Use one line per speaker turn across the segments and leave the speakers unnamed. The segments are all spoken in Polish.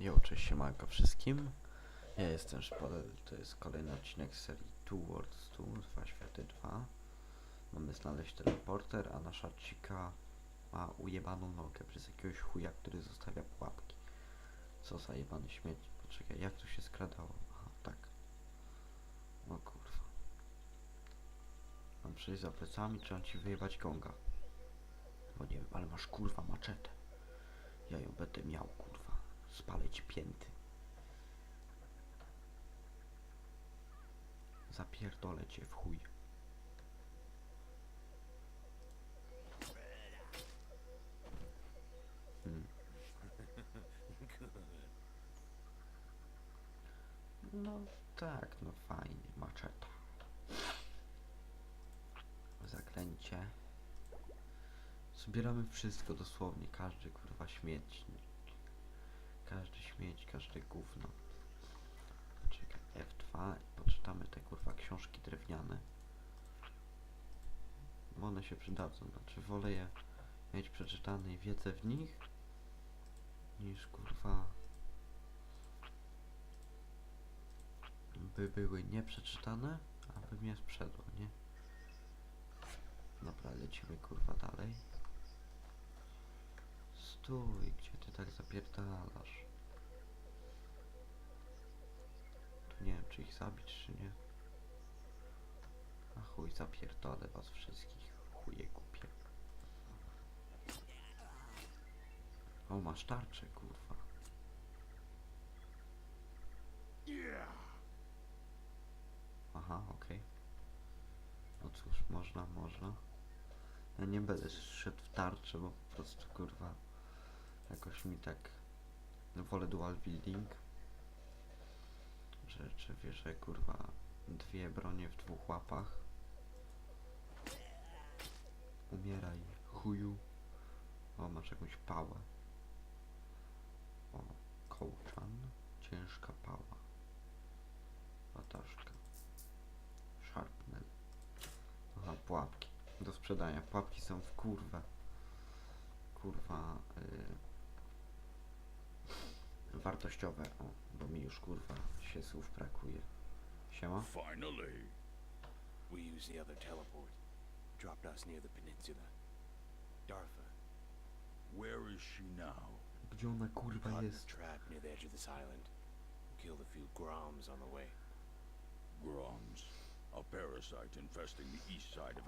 Jo, cześć siemanko wszystkim. Ja jestem Szpodel, to jest kolejny odcinek z serii Two Worlds 2, Dwa Światy 2. Mamy znaleźć teleporter, a nasza cika ma ujebaną nogę przez jakiegoś chuja, który zostawia pułapki. Co za jebany śmieć. Poczekaj, jak to się skradało? Aha, tak. O kurwa. Mam przejść za plecami, czy ci wyjebać gonga? Bo nie wiem, ale masz kurwa maczetę. Ja ją będę miał, kurwa. Spalę ci pięty. Zapierdolę cię w chuj. Hmm. No tak, no fajnie, maczeta. Zaklęcie. Zbieramy wszystko dosłownie, każdy kurwa śmietnik. Każdy śmieć, każde gówno. Czekaj, F2 i poczytamy te kurwa książki drewniane. One się przydadzą, znaczy wolę je mieć przeczytane i wiedzę w nich niż kurwa by były nieprzeczytane, a by mnie sprzedło, nie? Dobra, lecimy kurwa dalej. Stój, gdzie ty tak zapierdalasz? Czy ich zabić, czy nie. A chuj, zapierdolę was wszystkich, chuje głupie. O, masz tarczę, kurwa. Aha, okej. No cóż, można, można. Ja nie będę szedł w tarczę, bo po prostu kurwa jakoś mi tak wolę dual wielding. Że, że wiesz, że kurwa dwie bronie w dwóch łapach. Umieraj, chuju. O, masz jakąś pałę. O, kołczan. Ciężka pała. Wataszka. Sharpnel. Aha, pułapki. Do sprzedania. Pułapki są w kurwę. Kurwa. Y... Wartościowe. O, bo mi już kurwa się słów brakuje. Siema.
Finally.
We used the other teleport. Dropped us near the peninsula. Darfa.
Where is she now?
Gdzie ona kurwa jest?
trap near the edge of this island. Killed a few Groms on the way.
Groms. A parasite infesting the east side of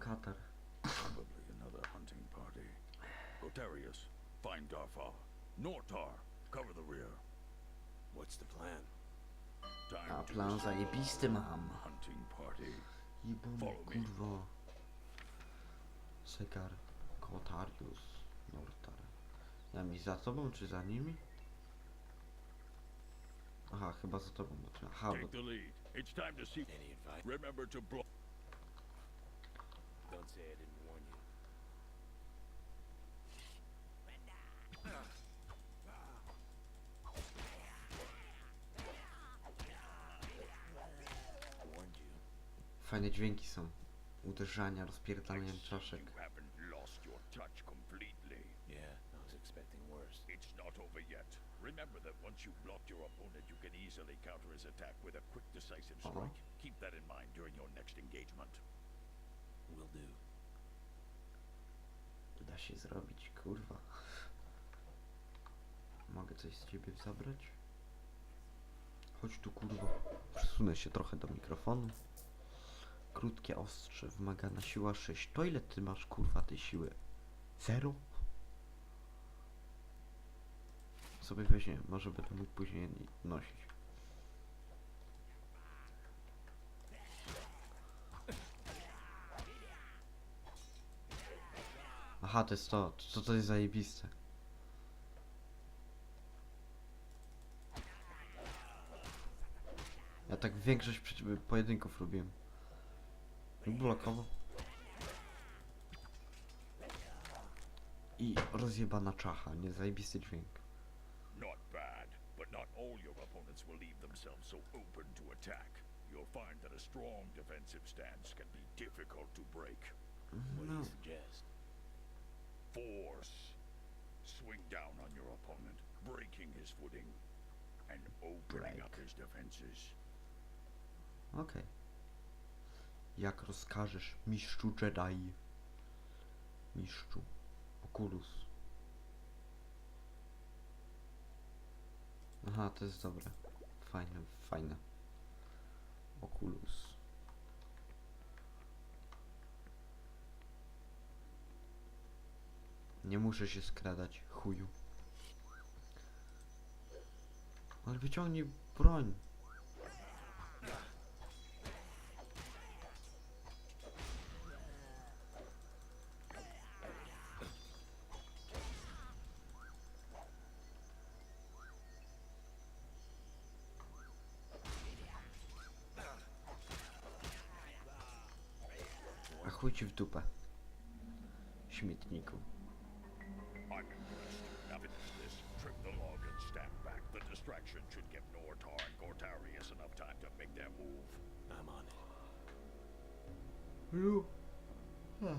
katar.
Probably another hunting party. Gotarius, find Darfar. Nortar, cover the rear.
What's the plan?
A plan zajebisty mam.
Hunting party.
Jebany kurwa. Sekar. Kotarius. Nortar. Ja mi za tobą czy za nimi? Aha, chyba za tobą. bo Aha, bo
Take the lead. It's time to see.
Any advice?
Remember to block.
Don't say I didn't
dźwięki są. Uderzania, rozpierdalania czaszek.
Yeah, I was expecting worse.
It's not over yet. Remember that once you've blocked your opponent, you can easily counter his attack with a quick, decisive
Uh-huh.
strike. Keep that in mind during your next engagement.
Will do.
Da się zrobić, kurwa. Mogę coś z ciebie zabrać? Chodź tu, kurwa. Przesunę się trochę do mikrofonu. Krótkie ostrze, wymagana siła 6. To ile ty masz, kurwa, tej siły? Zero? Sobie weźmie, może będę mógł później nosić. Aha, to jest to. To, to jest zajebiste. Ja tak większość pojedynków lubiłem. Blokowo. I rozjebana czacha, nie zajebisty dźwięk.
Not bad, but not all your opponents will leave themselves so open to attack. You'll find that a strong defensive stance can be difficult to break.
What do you suggest?
Force. Swing down on your opponent, breaking his footing and opening up
Break.
his defenses.
Okej. Jak rozkażesz, mistrzu Jedi. Mistrzu. Oculus. Aha, to jest dobre. Fajne, fajne. Oculus. Nie muszę się skradać, chuju. Ale wyciągnij broń. Ha.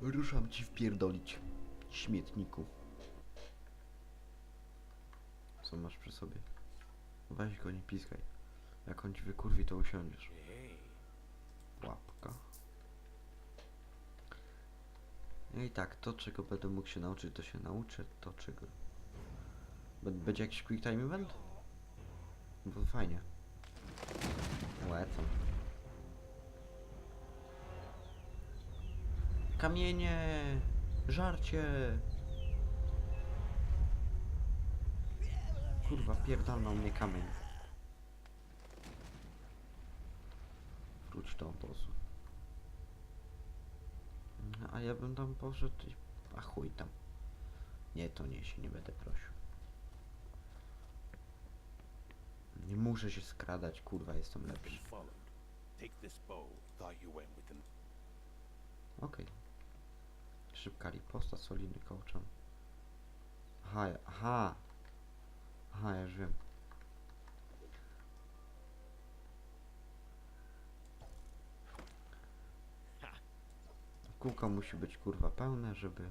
Ruszam ci wpierdolić. Śmietniku. Co masz przy sobie? Weź go, nie piskaj. Jak on ci wykurwi, to usiądziesz. Łapka. No i tak, to czego będę mógł się nauczyć, to się nauczę. To czego... Bę- Będzie jakiś quick time event? Bo fajnie. Lecą. Kamienie! Żarcie! Kurwa, pierdolną mnie kamień. Wróć do obozu. No, a ja bym tam poszedł i... A chuj tam. Nie, to nie się nie będę prosił. Nie muszę się skradać, kurwa, jestem lepszy.
followed. Take this bow. Thought you went with them.
Okej. Szybka riposta, solidny kołczan. Aha, aha. Aha, ja już wiem. Kółko musi być kurwa pełne, żeby...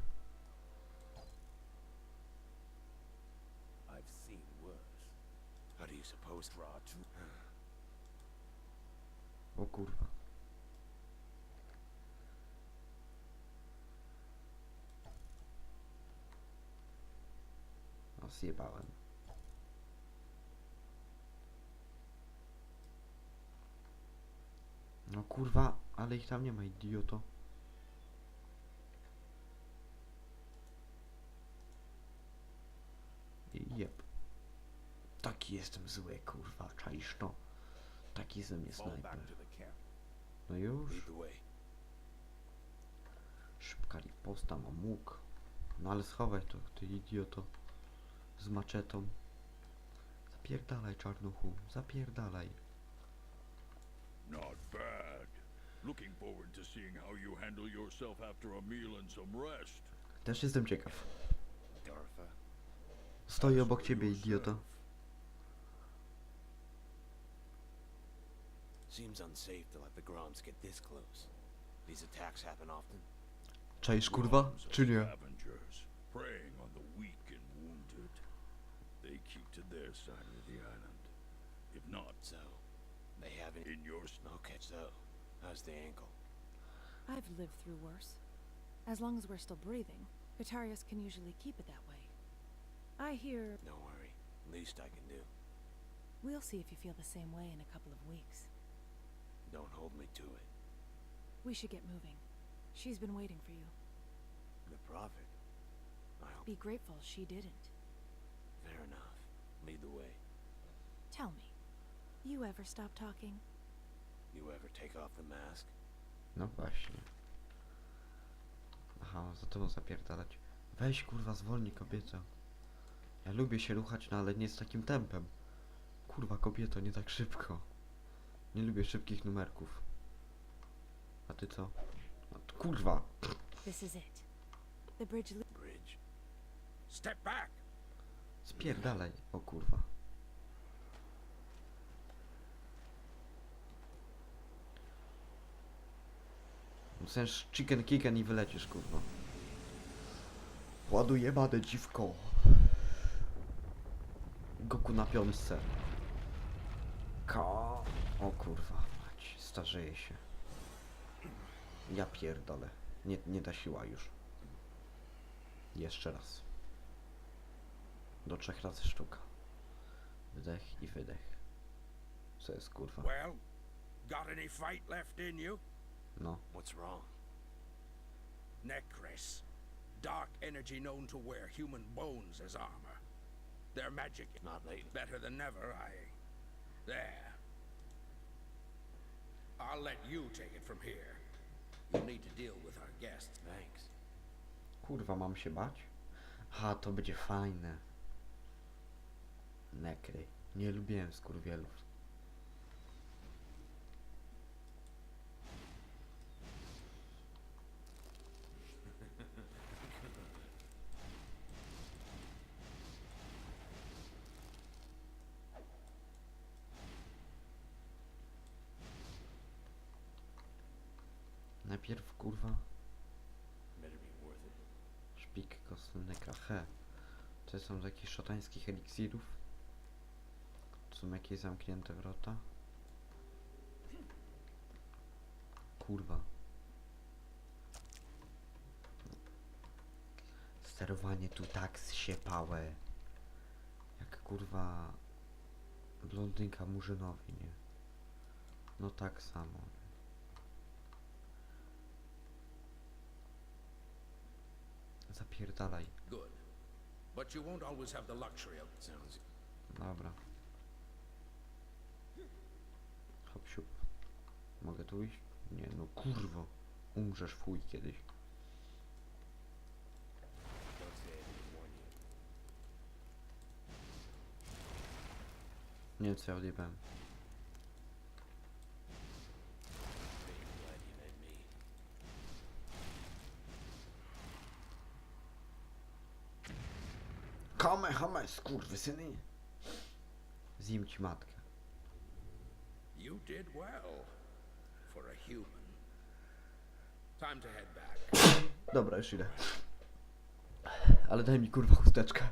I've seen worse. How do you suppose draw to?
O kurwa. O, zjebałem. No kurwa, ale ich tam nie ma, idioto. Jep. Taki jestem zły, kurwa, czaisz to? Taki ze mnie snajper. No już. Szybka riposta, mam łuk. No ale schowaj to, ty idioto. Z maczetą. Zapierdalaj, czarnuchu. Zapierdalaj.
Not bad. Looking forward to seeing how you handle yourself after a meal and some rest.
Też jestem ciekaw.
As
obok ciebie, idioto.
yourself,
Seems unsafe to let the Groms get this close. These attacks happen often.
Czaisz, kurwa? Czy nie?
Preying on the weak to their side of the island. If not,
So, they haven't.
in your s-
Okay, so, how's the ankle?
I've lived through worse. As long as we're still breathing, Guitarius can usually keep it that way. I hear
Don't worry. Least I can do.
we'll see if you feel the same way in a couple of weeks.
Don't hold me to it.
We should get moving. She's been waiting for you.
The prophet. I'll.
Be grateful she didn't.
Fair enough. Lead the way.
Tell me, you ever stop talking?
You ever take off the mask?
No właśnie. Aha, za tobą zapierdalać. Weź kurwa, zwolnij kobieto. Ja lubię się ruchać, no ale nie z takim tempem. Kurwa, kobieto, nie tak szybko. Nie lubię szybkich numerków. A ty co? No, to kurwa.
This is it. The bridge.
Bridge.
step back.
Spierdalaj. O kurwa. Chcesz chicken kicken i wylecisz, kurwa. Ładuję badę dziwko. Goku na piątce. Ko. O kurwa, mać, starzeje się. Ja pierdolę. Nie, nie da siła już. Jeszcze raz. Do trzech razy sztuka. Wdech i wydech. Co jest kurwa?
Well, got any fight left in you?
No.
What's wrong?
Necris. Dark energy known to wear human bones as armor. Their magic
Not lately.
better than ever, I. There. I'll let you take it from here. You'll need to deal with our guests.
Thanks.
Kurwa, mam się bać? Ha, to będzie fajne. Nekry. Nie lubiłem skurwielów. Najpierw kurwa
Better be worth it.
Szpik kostny he. To są z jakichś szatańskich eliksirów? To są jakieś zamknięte wrota? Kurwa. Sterowanie tu tak zsiepałe. Jak kurwa blondynka Murzynowi, nie? No tak samo. Zapierdalaj.
Good. But you won't always have the luxury of.
Sounds
Dobra. Hop siup. Mogę tu iść? Nie, no kurwo. Umrzesz w chuj kiedyś. Nie wiem co ja odjebałem. Kame, hame, skurwysyny! Zjem ci matkę.
You did well. For a human. Time to head back.
Dobra, już idę. Ale daj mi kurwa chusteczkę.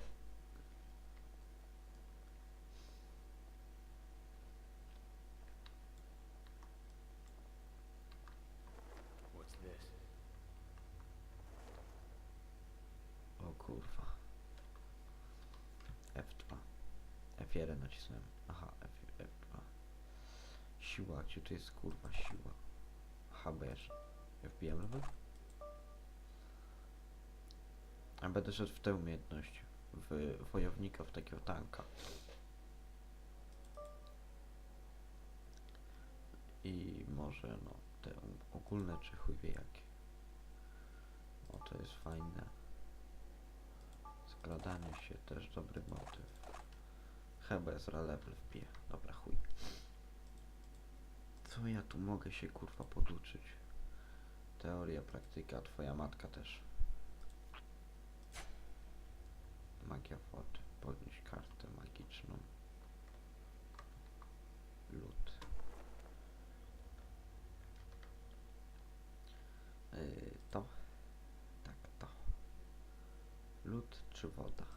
O kurwa. F2. F1 nacisnąłem. Aha, F, F2. Siła, gdzie tu jest kurwa siła? Bo ja wbijam? A będę szedł w tę umiejętność. W wojownika, w takiego tanka. I może no te ogólne czy chuj wie jakie. O to jest fajne. Skradanie się też dobry motyw. Jest level wbije. Dobra, chuj. Co ja tu mogę się kurwa poduczyć? Teoria, praktyka, twoja matka też. Magia wody. Podnieść kartę magiczną. Lód. Yy, to. Tak, to. Lód czy woda?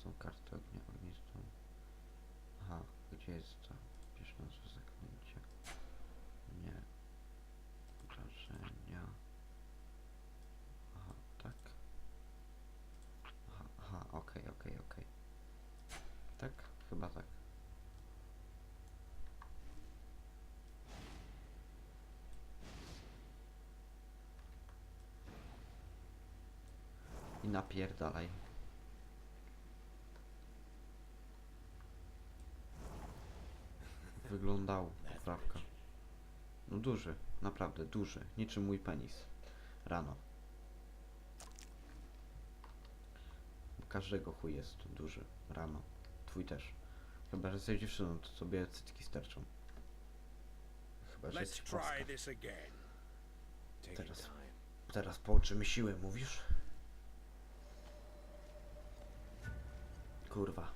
Zastą kartę ognia ognistą. Aha, gdzie jest to? Pisz nazwę zaklęcia. Nie. Wrażenia. Aha, tak. Aha, aha, okej, okej, okej. Tak? Chyba tak. I napierdalaj. Wyglądał poprawka. No duży, naprawdę duży. Niczym mój penis. Rano. Każdego chuj jest duży. Rano. Twój też. Chyba, że jesteś dziewczyną, to sobie cycki sterczą. Chyba, że jesteś polska. Teraz. Teraz połączymy siły, mówisz? Kurwa.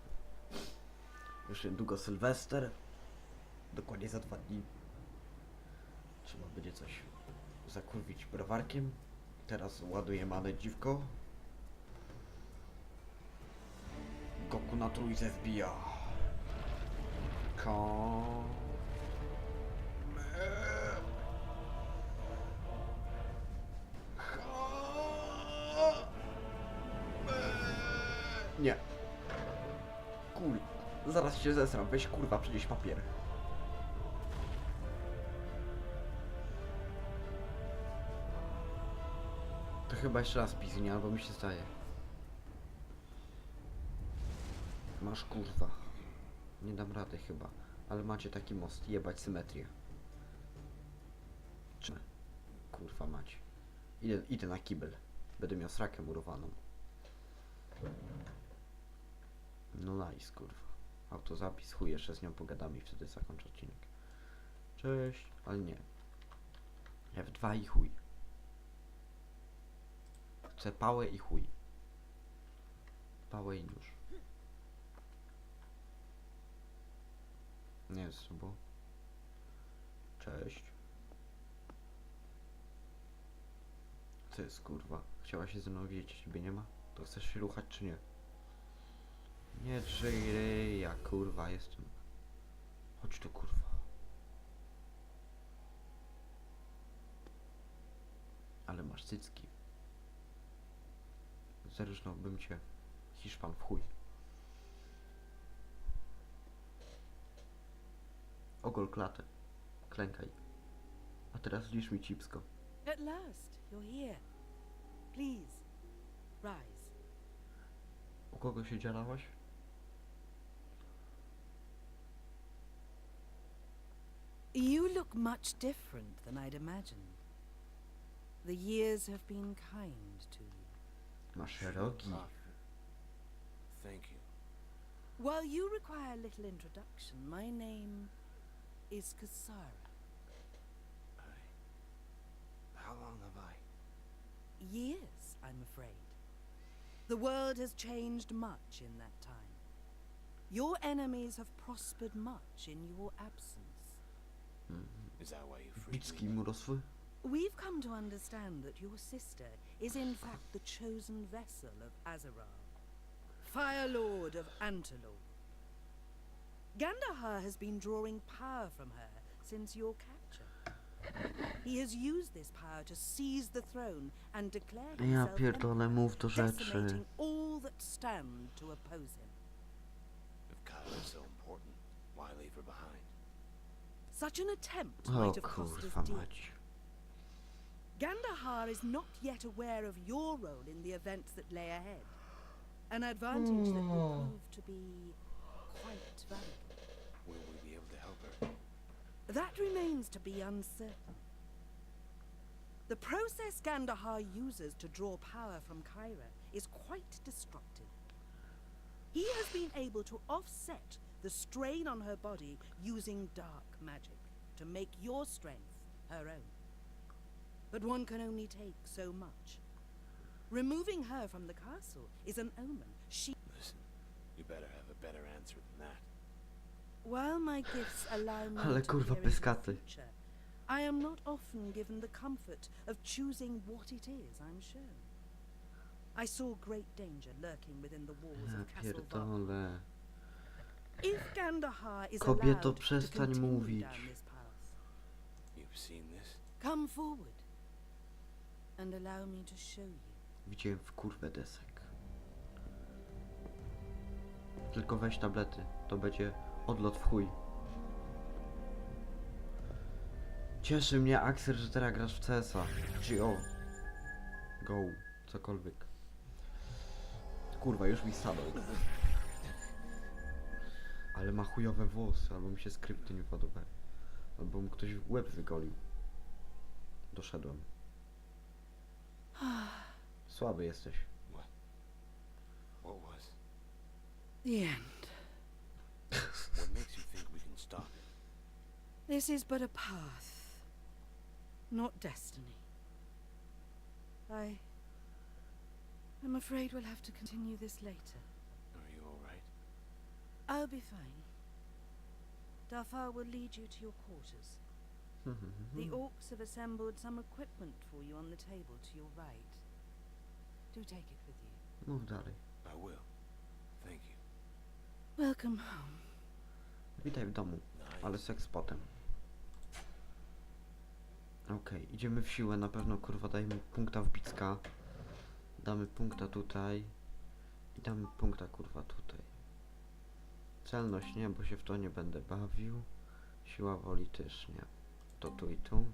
Już niedługo Sylwester. Dokładnie za dwa dni. Trzeba będzie coś zakurwić browarkiem. Teraz ładuję manę dziwko. Goku na trójce wbija. Ko. Nie. Kur... Zaraz się zesram. Weź kurwa, przynieś papier. Chyba jeszcze raz piznie, albo mi się zdaje. Masz kurwa. Nie dam rady chyba. Ale macie taki most. Jebać symetrię. Czy... Kurwa macie. Idę, idę na kibel. Będę miał srakę murowaną. No nice, kurwa. Autozapis, chuj, jeszcze z nią pogadamy i wtedy zakończę odcinek. Cześć, ale nie. F2 i chuj. Chcę pałę i chuj. Pałę i nóż. Nie jest bo. Cześć. Co jest kurwa? Chciała się ze mną widzieć, ciebie nie ma? To chcesz się ruchać czy nie? Nie drzyj ja kurwa jestem. Chodź tu kurwa. Ale masz cycki. Zerżnąłbym cię. Hiszpan w chuj. Ogol klatę. Klękaj. A teraz licz mi cipsko.
At last, you're here. Please, rise.
U kogo się dzielałaś?
You look much different than I'd imagined. The years have been kind to you.
Masz rogi.
Ah, Thank you.
While you require a little introduction, my name is Kasara.
I... How long have I?
Years, I'm afraid. The world has changed much in that time. Your enemies have prospered much in your absence.
Is that why you freed me?
We've come to understand that your sister is in fact the chosen vessel of Azeral, Fire Lord of Antalor. Gandahar has been drawing power from her since your capture. He has used this power to seize the throne and declare
Ja
himself
pierdolę, mów do
emperor,
rzeczy.
decimating all that stand to oppose him.
If Kyla's so important, why leave her behind?
Such an attempt
O
might have cost
kurwa
us dear.
Mać.
Gandahar is not yet aware of your role in the events that lay ahead. An advantage that will hmm. prove to be quite valuable.
Will we be able to help her?
That remains to be uncertain. The process Gandahar uses to draw power from Kyra is quite destructive. He has been able to offset the strain on her body using dark magic to make your strength her own. But one can only take so much. Removing her from the castle is an omen. She
Listen, you better have a better answer than that.
While my gifts allow me
Ale kurwa
peer into the
pyskaty.
I am not often given the comfort of choosing what it is I'm shown. I saw great danger lurking within the walls
Ja
of Castle
pierdolę.
If Gandahar is
Kobieto,
allowed to continue
mówić.
down this path,
You've seen this?
come forward
Widziałem w kurwę desek. Tylko weź tablety, to będzie odlot w chuj. Cieszy mnie Axel, że teraz grasz w CS-a. GO. Go. Cokolwiek. Kurwa, już mi stanął. Ale ma chujowe włosy, albo mi się skrypty nie podobają. Albo mu ktoś w łeb wygolił. Doszedłem. Słaby jesteś.
What? What was?
The end.
What makes you think we can stop it?
This is but a path, not destiny. I. I'm afraid we'll have to continue this later.
Are you alright?
I'll be fine. Dafar will lead you to your quarters. The orcs have assembled some equipment for you on the table to your right. Do take it with you.
Mów dalej.
I will. Thank you.
Welcome home.
Witaj w domu, ale seks potem. Okej, idziemy w siłę, na pewno kurwa dajmy punkta w Bicka. Damy punkta tutaj. I damy punkta kurwa tutaj. Celność nie, bo się w to nie będę bawił. Siła woli też nie. To tu i tu.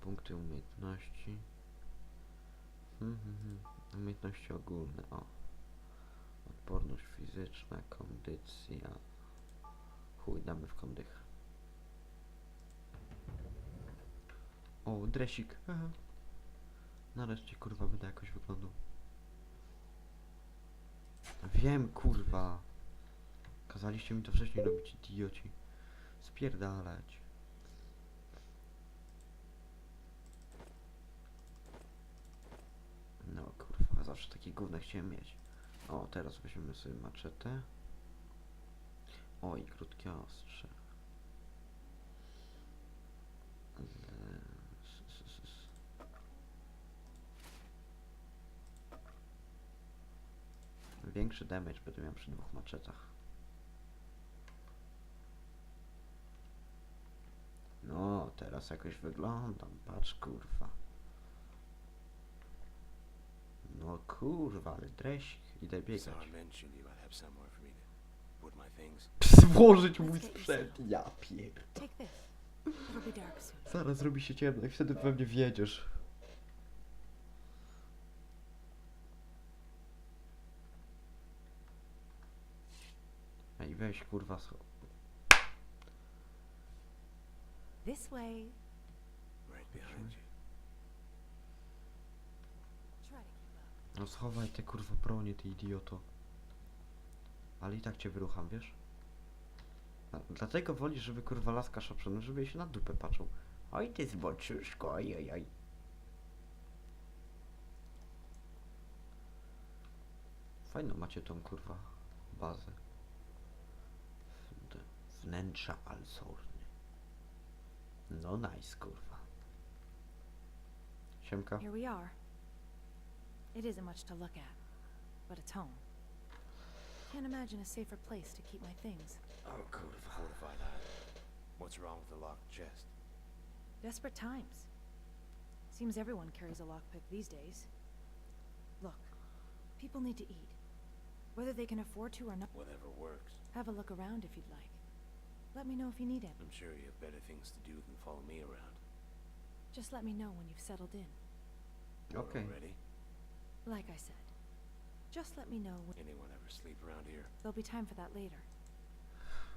Punkty umiejętności. Hmm, hmm, hmm. Umiejętności ogólne, o. Odporność fizyczna, kondycja. Chuj, damy w kondych. O, dresik. Aha. Nareszcie kurwa będę jakoś wyglądał. Wiem kurwa. Kazaliście mi to wcześniej robić, idioci. Spierdalać. No kurwa, zawsze takie gówno chciałem mieć. O, teraz weźmiemy sobie maczetę. O, i krótkie ostrze. Większy damage będę miał przy dwóch maczetach. No, teraz jakoś wyglądam. Patrz, kurwa. No kurwa, ale dresik. Idę biegać.
Sarah mentioned you might have somewhere for me to put my things.
Złożyć mój sprzęt. Ja pier...
Take this. It'll be dark soon.
Zaraz zrobi się ciemno i wtedy pewnie wjedziesz. Ej, weź kurwa scho...
This way.
Right behind you.
Try to keep up.
No schowaj te kurwa bronie, ty idioto. Ale i tak cię wyrucham, wiesz? A, dlatego wolisz, żeby kurwa laska szła no żeby się na dupę patrzył. Oj ty zboczuszko, oj oj oj. Fajną macie tą kurwa bazę. Wnętrza Alsorny. No nice kurwa. Siemka.
Here we are. It isn't much to look at, but it's home. Can't imagine a safer place to keep my things.
O kurwa.
Fortified island. What's wrong with the locked chest?
Desperate times. Seems everyone carries a lockpick these days. Look, people need to eat. Whether they can afford to or not,
Whatever works.
have a look around if you'd like. Let me know if you need it.
I'm sure you have better things to do than follow me around.
Just let me know when you've settled in.
You're
Okay.
Ready?
Like I said, just let me know when
Anyone ever sleep around here?
there'll be time for that later.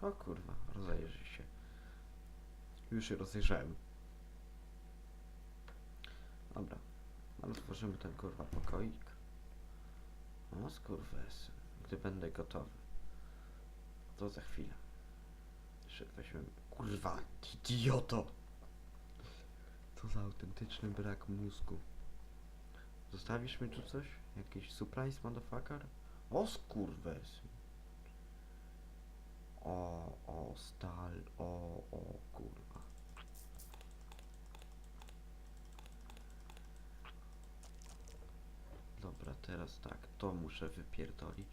O kurwa, rozejrzyj się. Już się rozejrzałem. Dobra. Otworzymy ten kurwa pokoik. O skurwes. Gdy będę gotowy. To za chwilę. Jeszcze weźmiemy... Kurwa, idioto! Co za autentyczny brak mózgu. Zostawisz mi tu coś? Jakiś surprise, motherfucker? O skurwes. O, o, stal, o, o, kurwa. Dobra, teraz tak, to muszę wypierdolić.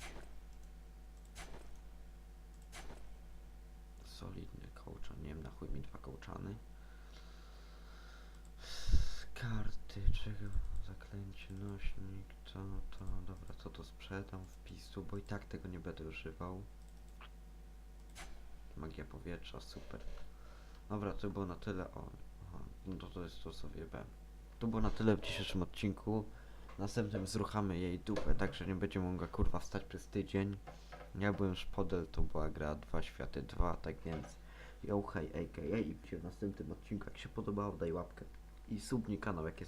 Solidny kołczan, nie wiem na chuj mi dwa kołczany. Karty, czego? Zaklęcie, to, to, dobra, to to sprzedam w pistu, bo i tak tego nie będę używał. Magia powietrza, super. Dobra, to było na tyle. O, aha, no to, to jest to sobie B. To było na tyle w dzisiejszym odcinku. Następnym zruchamy jej dupę, także nie będzie mogła kurwa wstać przez tydzień. Ja byłem Szpodel, to była gra Dwa Światy 2, tak więc yo hej, aka i w następnym odcinku jak się podobało daj łapkę i subnij kanał jak jest